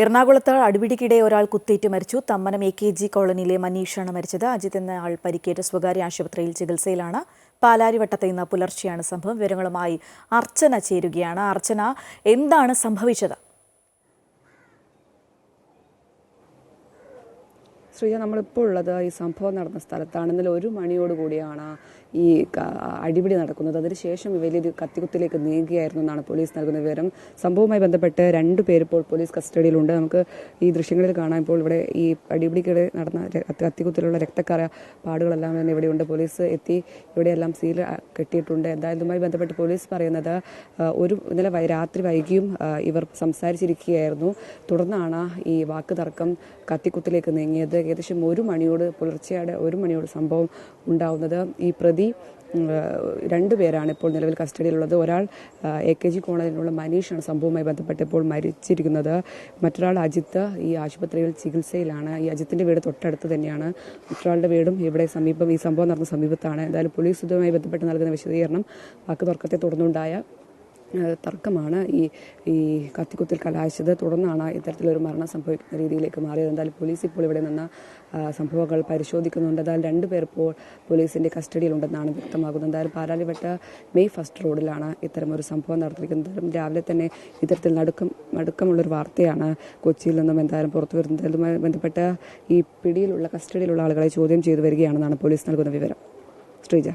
എറണാകുളത്ത് അടിപിടിക്കിടെ ഒരാൾ കുത്തേറ്റ് മരിച്ചു. തമ്മനം എ കെ ജി കോളനിയിലെ മനീഷാണ് മരിച്ചത്. അജിത് എന്ന ആൾ പരിക്കേറ്റ് സ്വകാര്യ ആശുപത്രിയിൽ ചികിത്സയിലാണ്. പാലാരിവട്ടത്ത് ഇന്ന് പുലർച്ചെയാണ് സംഭവം. വിവരങ്ങളുമായി അർച്ചന ചേരുകയാണ്. അർച്ചന എന്താണ് സംഭവിച്ചത്? ശ്രീജ നമ്മളിപ്പോൾ ഉള്ളത് ഈ സംഭവം നടന്ന സ്ഥലത്താണ് ഇന്നലെ ഒരു മണിയോട് കൂടിയാണ് ഈ അടിപിടി നടക്കുന്നത്. അതിനുശേഷം വലിയൊരു കത്തിക്കുത്തിലേക്ക് നീങ്ങുകയായിരുന്നു എന്നാണ് പോലീസ് നൽകുന്ന വിവരം. സംഭവവുമായി ബന്ധപ്പെട്ട് രണ്ട് പേര് ഇപ്പോൾ പോലീസ് കസ്റ്റഡിയിലുണ്ട്. നമുക്ക് ഈ ദൃശ്യങ്ങളിൽ കാണാൻ ഇപ്പോൾ ഇവിടെ ഈ അടിപിടിക്കിടെ നടന്ന കത്തിക്കുത്തിലുള്ള രക്തക്കറ പാടുകളെല്ലാം തന്നെ ഇവിടെയുണ്ട്. പോലീസ് എത്തി ഇവിടെയെല്ലാം സീൽ കെട്ടിയിട്ടുണ്ട്. എന്തായാലും ഇതുമായി ബന്ധപ്പെട്ട് പോലീസ് പറയുന്നത് ഒരു ഇന്നലെ രാത്രി വൈകിയും ഇവർ സംസാരിച്ചിരിക്കുകയായിരുന്നു. തുടർന്നാണ് ഈ വാക്ക് തർക്കം കത്തിക്കുത്തിലേക്ക് നീങ്ങിയത് ഏകദേശം ഒരു മണിയോട് പുലർച്ചെയുടെ ഒരു മണിയോട് സംഭവം ഉണ്ടാവുന്നത്. ഈ പ്രതി രണ്ടു പേരാണ് രണ്ടുപേരാണ് ഇപ്പോൾ നിലവിൽ കസ്റ്റഡിയിലുള്ളത്. ഒരാൾ എ കെ ജി കോളേജിലുള്ള മനീഷാണ് സംഭവവുമായി ബന്ധപ്പെട്ട് ഇപ്പോൾ മരിച്ചിരിക്കുന്നത്. മറ്റൊരാൾ അജിത്ത് ഈ ആശുപത്രിയിൽ ചികിത്സയിലാണ്. ഈ അജിത്തിന്റെ വീട് തൊട്ടടുത്ത് തന്നെയാണ്. മറ്റൊരാളുടെ വീടും ഇവിടെ സമീപം ഈ സംഭവം നടന്ന സമീപത്താണ്. എന്തായാലും പോലീസ് ഇതുമായി ബന്ധപ്പെട്ട് നൽകുന്ന വിശദീകരണം വാക്ക് തുടർന്നുണ്ടായ തർക്കമാണ്. ഈ ഈ കത്തിക്കുത്തിൽ കലാശിച്ചത് തുടർന്നാണ് ഇത്തരത്തിലൊരു മരണം സംഭവിക്കുന്ന രീതിയിലേക്ക് മാറിയത്. എന്തായാലും പോലീസ് ഇപ്പോൾ ഇവിടെ നിന്ന് സംഭവങ്ങൾ പരിശോധിക്കുന്നുണ്ട്. എന്തായാലും രണ്ടുപേർ ഇപ്പോൾ പോലീസിന്റെ കസ്റ്റഡിയിലുണ്ടെന്നാണ് വ്യക്തമാകുന്നത്. എന്തായാലും പാലാലിവട്ട മെയ് ഫസ്റ്റ് റോഡിലാണ് ഇത്തരമൊരു സംഭവം നടത്തിയിരിക്കുന്നത് രാവിലെ തന്നെ ഇത്തരത്തിൽ നടുക്കം നടുക്കമുള്ളൊരു വാർത്തയാണ് കൊച്ചിയിൽ നിന്നും എന്തായാലും പുറത്തു വരുന്നത്. അതുമായി ബന്ധപ്പെട്ട് ഈ പിടിയിലുള്ള കസ്റ്റഡിയിലുള്ള ആളുകളെ ചോദ്യം ചെയ്തു വരികയാണെന്നാണ് പോലീസ് നൽകുന്ന വിവരം. ശ്രീജ.